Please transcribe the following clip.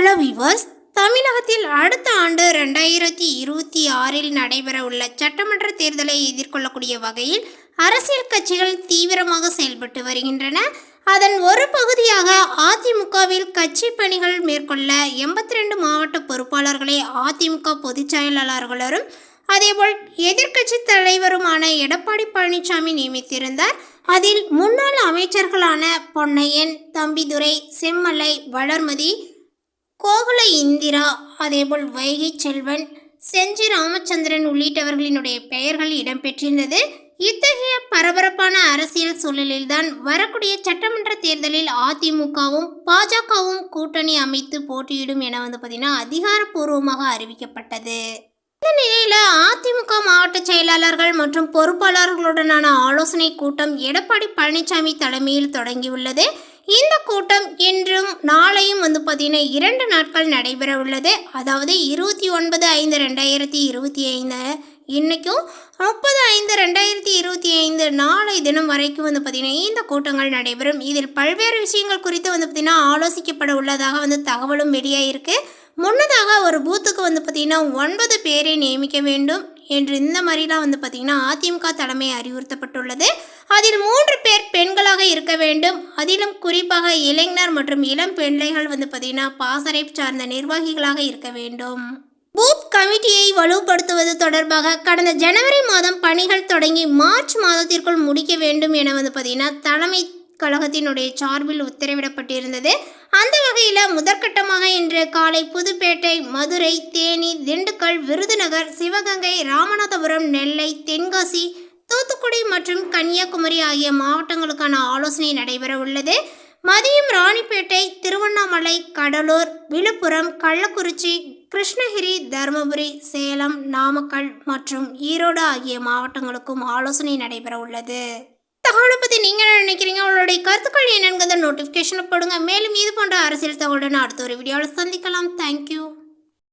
Hello viewers தமிழகத்தில் அடுத்த ஆண்டு ரெண்டாயிரத்தி இருபத்தி ஆறில் நடைபெற உள்ள சட்டமன்ற தேர்தலை எதிர்கொள்ளக்கூடிய வகையில் அரசியல் கட்சிகள் தீவிரமாக செயல்பட்டு வருகின்றன. அதன் ஒரு பகுதியாக அதிமுகவில் கட்சி பணிகள் மேற்கொள்ள எண்பத்தி ரெண்டு மாவட்ட பொறுப்பாளர்களை அதிமுக பொதுச் செயலாளர்களும் அதேபோல் எதிர்க்கட்சி தலைவருமான எடப்பாடி பழனிசாமி நியமித்திருந்தார். அதில் முன்னாள் அமைச்சர்களான பொன்னையன் தம்பிதுரை செம்மலை வளர்மதி கோகுல இந்திரா அதேபோல் வைகை செல்வன் செஞ்சி ராமச்சந்திரன் உள்ளிட்டவர்களினுடைய பெயர்கள் இடம்பெற்றிருந்தது. இத்தகைய பரபரப்பான அரசியல் சூழலில்தான் வரக்கூடிய சட்டமன்ற தேர்தலில் அதிமுகவும் பாஜகவும் கூட்டணி அமைத்து போட்டியிடும் என வந்து பார்த்தீங்கன்னா அதிகாரப்பூர்வமாக அறிவிக்கப்பட்டது. இந்த நிலையில அதிமுக மாவட்ட செயலாளர்கள் மற்றும் பொறுப்பாளர்களுடனான ஆலோசனை கூட்டம் எடப்பாடி பழனிசாமி தலைமையில் தொடங்கியுள்ளது. இந்த கூட்டம் இன்றும் நாளையும் வந்து பார்த்தீங்கன்னா இரண்டு நாட்கள் நடைபெற உள்ளது. அதாவது இருபத்தி ஒன்பது ஐந்து ரெண்டாயிரத்தி இருபத்தி ஐந்து. இன்றைக்கும் முப்பது ஐந்து ரெண்டாயிரத்தி இருபத்தி ஐந்து நாளை தினம் வரைக்கும் வந்து பார்த்திங்கன்னா இந்த கூட்டங்கள் நடைபெறும். இதில் பல்வேறு விஷயங்கள் குறித்து வந்து பார்த்திங்கன்னா ஆலோசிக்கப்பட உள்ளதாக வந்து தகவலும் வெளியாகிருக்கு முன்னதாக ஒரு பூத்துக்கு வந்து பார்த்திங்கன்னா ஒன்பது பேரை நியமிக்க வேண்டும். என்று இந்த மாதிரிலாம் வந்து பார்த்திங்கன்னா அதிமுக தலைமை அறிவுறுத்தப்பட்டுள்ளது. அதில் மூன்று பேர் பெண்களாக இருக்க வேண்டும். அதிலும் குறிப்பாக இளைஞர் மற்றும் இளம் பிள்ளைகள் வந்து பார்த்திங்கன்னா பாசறை சார்ந்த நிர்வாகிகளாக இருக்க வேண்டும். பூத் கமிட்டியை வலுப்படுத்துவது தொடர்பாக கடந்த ஜனவரி மாதம் பணிகள் தொடங்கி மார்ச் மாதத்திற்குள் முடிக்க வேண்டும் என வந்து பார்த்தீங்கன்னா தலைமை கழகத்தினுடைய சார்பில் உத்தரவிடப்பட்டிருந்தது. அந்த வகையில் முதற்கட்டமாக இன்று காலை புதுப்பேட்டை மதுரை தேனி திண்டுக்கல் விருதுநகர் சிவகங்கை ராமநாதபுரம் நெல்லை தென்காசி தூத்துக்குடி மற்றும் கன்னியாகுமரி ஆகிய மாவட்டங்களுக்கான ஆலோசனை நடைபெற உள்ளது. மதியம் ராணிப்பேட்டை திருவண்ணாமலை கடலூர் விழுப்புரம் கள்ளக்குறிச்சி கிருஷ்ணகிரி தருமபுரி சேலம் நாமக்கல் மற்றும் ஈரோடு ஆகிய மாவட்டங்களுக்கும் ஆலோசனை நடைபெற உள்ளது. தகவலை பற்றி நீங்கள் என்ன நினைக்கிறீங்க? உங்களுடைய கருத்துக்கள் என்னங்கிறத நோட்டிஃபிகேஷனை போடுங்க. மேலும் இது போன்ற அரசியல் தகவலுடன் அடுத்த ஒரு வீடியோவில் சந்திக்கலாம். தேங்க்யூ